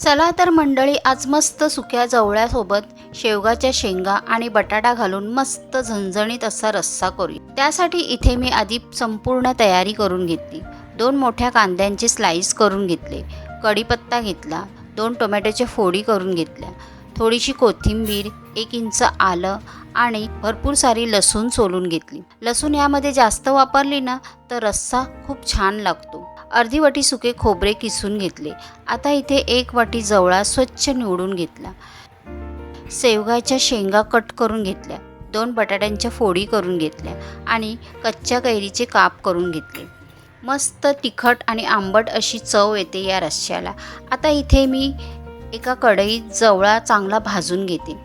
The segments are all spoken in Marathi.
चला तर मंडळी आज मस्त सुक्या जवळ्यासोबत शेवगाच्या शेंगा आणि बटाटा घालून मस्त झणझणीत असा रस्सा करूया. त्यासाठी इथे मी आधी संपूर्ण तयारी करून घेतली. दोन मोठ्या कांद्यांचे स्लाईस करून घेतले. कढीपत्ता घेतला. दोन टोमॅटोच्या फोडी करून घेतल्या. थोडीशी कोथिंबीर एक इंच आलं आणि भरपूर सारी लसूण सोलून घेतली. लसूण यामध्ये जास्त वापरली ना तर रस्सा खूप छान लागतो. अर्धी वाटी सुके खोबरे किसून घेतले. आता इथे एक वाटी जवळा स्वच्छ निवडून घेतला. शेवगाच्या शेंगा कट करून घेतल्या. दोन बटाट्यांच्या फोडी करून घेतल्या आणि कच्च्या कैरीचे काप करून घेतले. मस्त तिखट आणि आंबट अशी चव येते या रश्श्याला आता इथे मी एका कढईत जवळा चांगला भाजून घेते.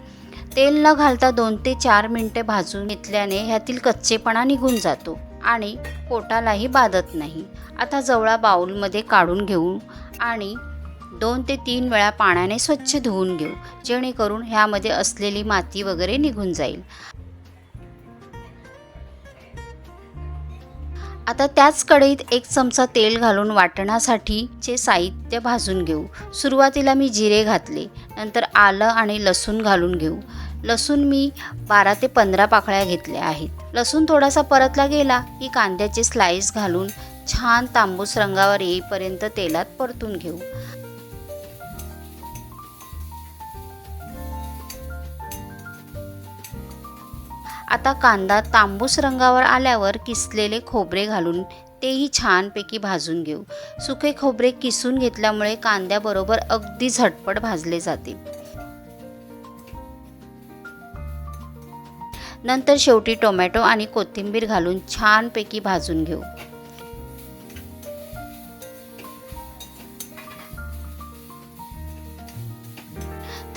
तेल न घालता दोन ते चार मिनटे भाजून घेतल्याने ह्यातील कच्चेपणा निघून जातो. आणि पोटालाही बाधत नाही. आता जवळा बाऊलमध्ये काढून घेऊ आणि दोन ते तीन वेळा पाण्याने स्वच्छ धुवून घेऊ जेणेकरून ह्यामध्ये असलेली माती वगैरे निघून जाईल. आता त्याच कढईत एक चमचा तेल घालून वाटणासाठीचे साहित्य भाजून घेऊ. सुरुवातीला मी जिरे घातले नंतर आलं आणि लसूण घालून घेऊ. लसूण मी बारा ते पंधरा पाकळ्या घेतल्या आहेत. लसूण थोडासा परतला गेला की कांद्याचे स्लाईस घालून छान तांबूस रंगावर येईपर्यंत तेलात परतून घेऊ. आता कांदा तांबूस रंगावर आल्यावर किसलेले खोबरे घालून तेही छानपैकी भाजून घेऊ. सुके खोबरे किसून घेतल्यामुळे कांद्याबरोबर अगदी झटपट भाजले जाते. नंतर शेवटी टोमॅटो आणि कोथिंबीर घालून छानपैकी भाजून घेऊ.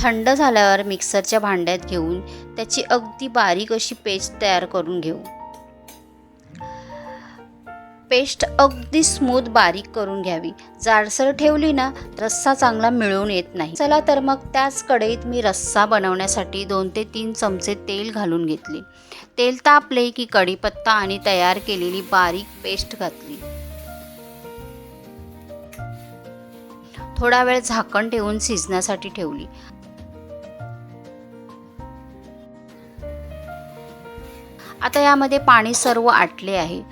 थंड झाल्यावर मिक्सरच्या भांड्यात घेऊन त्याची अगदी बारीक अशी पेस्ट तयार करून घेऊ. पेस्ट अगदी स्मूथ बारीक करून घ्यावी. जाडसर ठेवली ना रस्सा चांगला मिळून येत नाही. चला तर मग त्याच कढईत मी रस्सा बनवण्यासाठी दोन ते तीन चमचे तेल घालून घेतले. तेल तापले की कढीपत्ता आणि तयार केलेली बारीक पेस्ट घातली. थोडा वेळ झाकण ठेवून शिजण्यासाठी ठेवली. आता यामध्ये पाणी सर्व आटले आहे.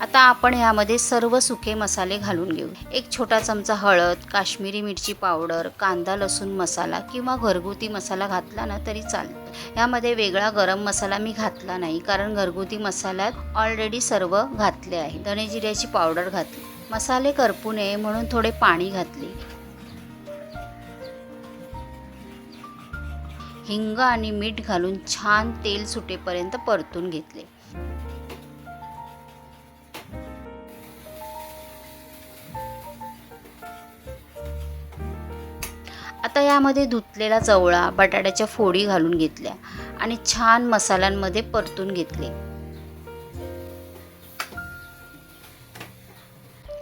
आता आपण यामध्ये सर्व सुके मसाले घालून घेऊ एक छोटा चमचा हळद काश्मीरी मिरची पावडर कांदा लसूण मसाला किंवा घरगुती मसाला घातला ना तरी चालेल यामध्ये वेगळा गरम मसाला मी घातला नाही कारण घरगुती मसाल्यात ऑलरेडी सर्व घातले आहे. धने जिऱ्याची पावडर घातली. मसाले करपू नये म्हणून थोडे पाणी घातले. हिंग आणि मीठ घालून छान तेल सुटेपर्यंत परतून घेतले. आता यामध्ये धुतलेला चवळा बटाट्याच्या फोडी घालून घेतल्या आणि छान मसाल्यांमध्ये परतून घेतले.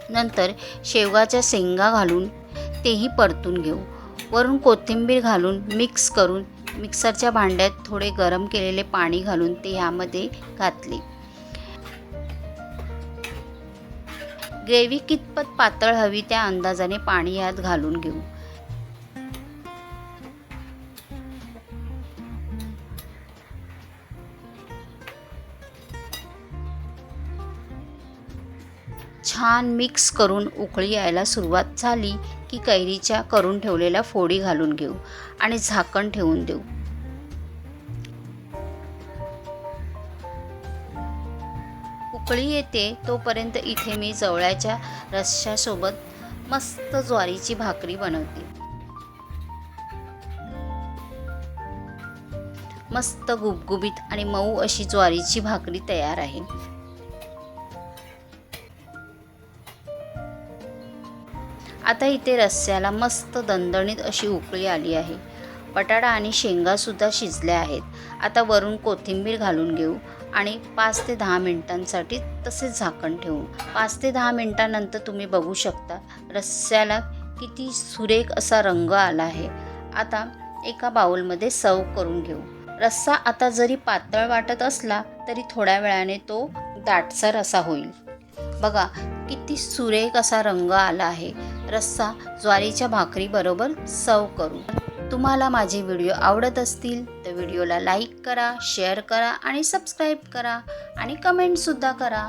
नंतर शेवगाच्या शेंगा घालून तेही परतून घेऊ. वरून कोथिंबीर घालून मिक्स करून मिक्सरच्या भांड्यात थोडे गरम केलेले पाणी घालून ते ह्यामध्ये घातले. ग्रेव्ही कितपत पातळ हवी त्या अंदाजाने पाणी यात घालून घेऊ. छान मिक्स करून उकळी यायला सुरुवात झाली की कैरीच्या करून ठेवलेल्या फोडी घालून घेऊ आणि झाकण ठेवून देऊ. उकळी येते तोपर्यंत इथे मी जवळ्याच्या रश्श्यासोबत मस्त ज्वारीची भाकरी बनवते. मस्त गुबगुबीत आणि मऊ अशी ज्वारीची भाकरी तयार आहे. आता इथे रस्स्याला मस्त दणदणीत अशी उकळी आली आहे. बटाटा आणि शेंगासुद्धा शिजल्या आहेत. आता वरून कोथिंबीर घालून घेऊ आणि पाच ते दहा मिनिटांसाठी तसेच झाकण ठेवू. पाच ते दहा मिनटानंतर तुम्ही बघू शकता रस्स्याला किती सुरेख असा रंग आला आहे. आता एका बाउलमध्ये सर्व करून घेऊ. रस्सा आता जरी पातळ वाटत असला तरी थोड्या वेळाने तो दाटसर असा होईल. बघा किती सुरेख असा रंग आला आहे. रस्सा ज्वारीच्या भाकरीबरोबर सर्व करू. तुम्हाला माझे व्हिडिओ आवडत असतील तर व्हिडिओला लाईक करा शेअर करा आणि सबस्क्राईब करा आणि कमेंटसुद्धा करा.